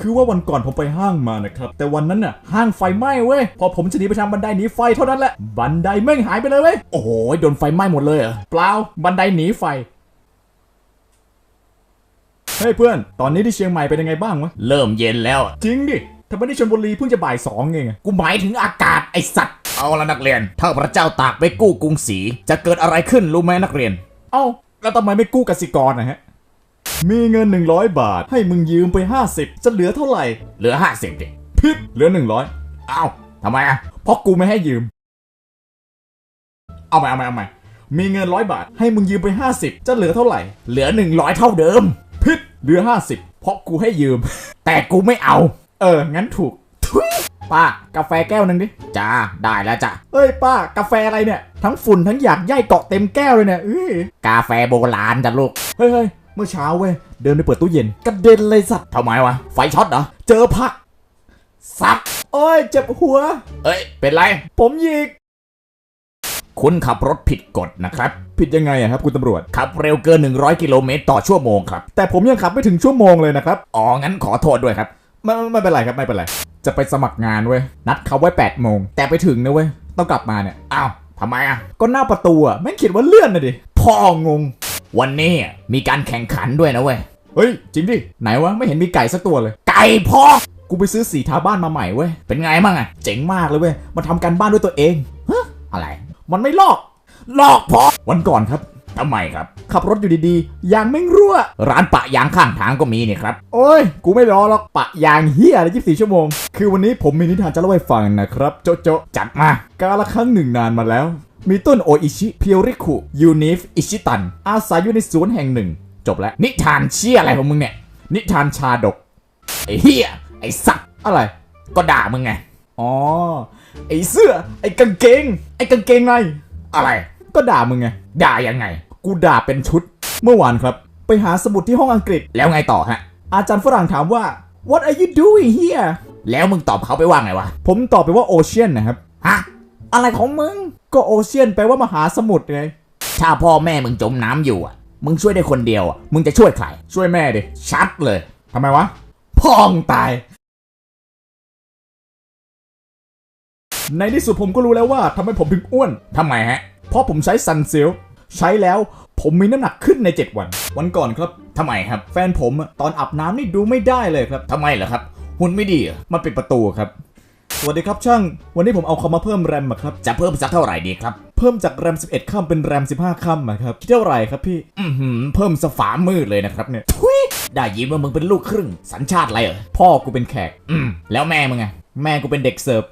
คือว่าวันก่อนผมไปห้างมานะครับ แต่วันนั้นน่ะห้างไฟไหม้เว้ย พอผมจะหนีไปทางบันไดหนีไฟเท่านั้นแหละ บันไดแม่งหายไปเลยเว้ย โอ้โหโดนไฟไหม้หมดเลยเหรอเปล่าบันไดหนีไฟเฮ้ยเพื่อน ตอนนี้ที่เชียงใหม่เป็นยังไงบ้างวะ เริ่มเย็นแล้วอะจริงดิทำไมที่ชลบุรีเพิ่งจะบ่ายสองเองอะกูหมายถึงอากาศไอสัตว์ เอาละนักเรียน ถ้าพระเจ้าตากไปกู้กรุงศรีจะเกิดอะไรขึ้นรู้ไหมนักเรียน เอ้า แล้วทำไมไม่กู้กสิกรนะฮะ มีเงิน 100 บาท ให้มึงยืมไป 50 จะเหลือเท่าไหร่ เหลือห้าสิบดิพิษเหลือ 100เอ้าทำไมอะเพราะกูไม่ให้ยืม เอาใหม่เอาใหม่เอาใหม่มีเงินร้อยบาท ให้มึงยืมไป 50 จะเหลือเท่าไหร่ เหลือหนึ่งร้อยเท่าเดิม พิษเหลือ 50 เพราะกูให้ยืม แต่กูไม่เอา เออ งั้นถูกทุยป้ากาแฟแก้วหนึงดิจ้าได้แล้วจ้ะเอ้ยป้ากาแฟอะไรเนี่ย ทั้งฝุ่นทั้งอยากย่ายเกาะเต็มแก้วเลยเนี่ยเอ้ยกาแฟโบราณจ้ะลูกเฮ้ย เฮ้ยเมื่อเช้าเว้ย เดินไปเปิดตู้เย็นกระเด็นเลยสัตว์ทำไมวะ ไฟช็อตเหรอ เจอผักซับโอ้ย เจ็บหัว เอ้ย เป็นไร ผมหยิก คุณขับรถผิดกฎนะครับ ผิดยังไงอะครับ คุณตำรวจ ขับเร็วเกิน 100 กิโลเมตรต่อชั่วโมงครับ แต่ผมยังขับไม่ถึงชั่วโมงเลยนะครับ อ๋อ งั้นขอโทษด้วยครับ ไม่ไม่ไม่เป็นไรครับ ไม่เป็นไร จะไปสมัครงานเว้ย นัดเขาไว้8ปดโมง แต่ไปถึงนะเว้ย ต้องกลับมาเนี่ย อ้าวทำไมอะก็หน้าประตูอะแม่งเขียนว่าเลื่อนนะดิพ่องง วันนี้มีการแข่งขันด้วยนะเว้ย เฮ้ย จริงดิ ไหนวะ ไม่เห็นมีไก่สักตัวเลย ไก่พอกูไปซื้อสีทาบ้านมาใหม่เว้ย เป็นไงบ้างอะเจ๋งมากเลยเว้ยมาทำการบ้านด้วยตัวเองอะไร มันไม่ลอก ลอกพอวันก่อนครับทำไมครับ ขับรถอยู่ดีๆ ยางแม่งรั่ว ร้านปะยางข้างทางก็มีนี่ครับ โอ้ย กูไม่รอหรอกปะยางเฮียอะไร24ชั่วโมง คือวันนี้ผมมีนิทานจะเล่าให้ฟังนะครับ โจะโจะจัดมา กาละครั้งหนึ่งนานมาแล้ว มีต้นโออิชิเพียวริคุยูนิฟอิชิตัน อาศัยอยู่ในสวนแห่งหนึ่ง จบแล้ว นิทานเชี่ยอะไรของมึงเนี่ย นิทานชาดก ไอ้เฮียไอ้สัตว์อะไร ก็ด่ามึงไง อ๋อ ไอเสื้อ ไอกางเกง ไอกางเกงไง อะไร ก็ด่ามึงไง ด่ายังไง กูด่าเป็นชุด เมื่อวานครับ ไปหาสมุดที่ห้องอังกฤษแล้วไงต่อฮะ อาจารย์ฝรั่งถามว่า what are you doing here แล้วมึงตอบเขาไปว่าไงวะ ผมตอบไปว่าโอเชียนนะครับ ฮะ อะไรของมึง ก็โอเชียนแปลว่ามหาสมุทรไงถ้าพ่อแม่มึงจมน้ำอยู่อะ มึงช่วยได้คนเดียวอะ มึงจะช่วยใคร ช่วยแม่ดิ ชัดเลยทำไมวะพ่องตาย ในที่สุดผมก็รู้แล้วว่าทำไมผมถึงอ้วนทำไมฮะ เพราะผมใช้ซันซิล ใช้แล้วผมมีน้ำหนักขึ้นใน 7 วัน วันก่อนครับทำไมครับ แฟนผมตอนอาบน้ำนี่ดูไม่ได้เลยครับทำไมเหรอครับหุ่นไม่ดีมันปิดประตูครับ สวัสดีครับช่าง วันนี้ผมเอาคอมมาเพิ่มแรมอะครับ จะเพิ่มสักเท่าไหร่ดีครับ เพิ่มจากแรม 11ค่ำเป็นแรม 15ค่ำอะครับคิดเท่าไหร่ครับพี่ อือหือเพิ่มสฝามืดเลยนะครับเนี่ยทุยได้ยินว่ามึงเป็นลูกครึ่ง สัญชาติอะไรเหรอ พ่อกูเป็นแขก อืมแล้วแม่มึงไง แม่กูเป็นเด็กเสิร์ฟ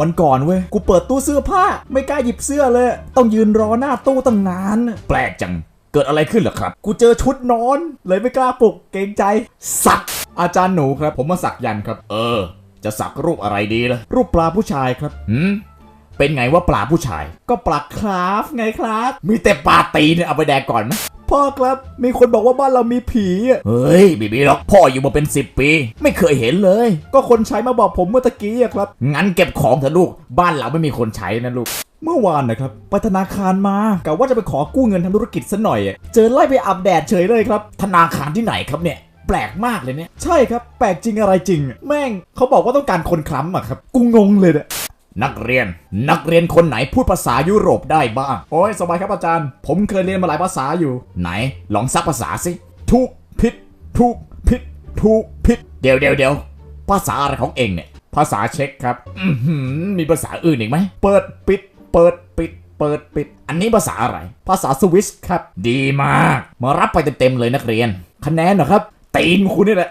วันก่อนเว้ย กูเปิดตู้เสื้อผ้า ไม่กล้าหยิบเสื้อเลย ต้องยืนรอหน้าตู้ตั้งนาน แปลกจัง เกิดอะไรขึ้นเหรอครับ กูเจอชุดนอน เลยไม่กล้าปลุกเกรงใจ สัก อาจารย์หนูครับ ผมมาสักยันต์ครับ เออ จะสักรูปอะไรดีล่ะ รูปปลาผู้ชายครับหืม เป็นไงว่าปลาผู้ชาย ก็ปลาคราฟไงครับ มีแต่ปลาตีนเนี่ยเอาไปแดกก่อนไหมพ่อครับ มีคนบอกว่าบ้านเรามีผีอะเฮ้ยบีบีหรอกพ่ออยู่มาเป็นสิบปี ไม่เคยเห็นเลย ก็คนใช้มาบอกผมเมื่อตะกี้อะครับ งั้นเก็บของเถอะลูก บ้านเราไม่มีคนใช้นะลูก เมื่อวานนะครับไปธนาคารมากะว่าจะไปขอกู้เงินทำธุรกิจซะหน่อยอะเจอไล่ไปอาบแดดเฉยเลยครับ ธนาคารที่ไหนครับเนี่ยแปลกมากเลยเนี่ย ใช่ครับ แปลกจริงอะไรจริงอะแม่งเขาบอกว่าต้องการคนคล้ำอะครับ กูงงเลยเนี่ย นักเรียน นักเรียนคนไหนพูดภาษายุโรปได้บ้าง โอ้ยสบายครับอาจารย์ ผมเคยเรียนมาหลายภาษาอยู่ ไหน ลองซักภาษาสิถูกผิดถูกผิดถูกผิด เดี๋ยวเดี๋ยวเดี๋ยวภาษาอะไรของเองเนี่ย ภาษาเช็คครับอือหือมีภาษาอื่นอีกไหม เปิดปิด เปิดปิด เปิดปิด อันนี้ภาษาอะไร ภาษาสวิสครับ ดีมาก มารับไปเต็มๆเลยนักเรียน คะแนนเหรอครับตีนคุณนี่แหละ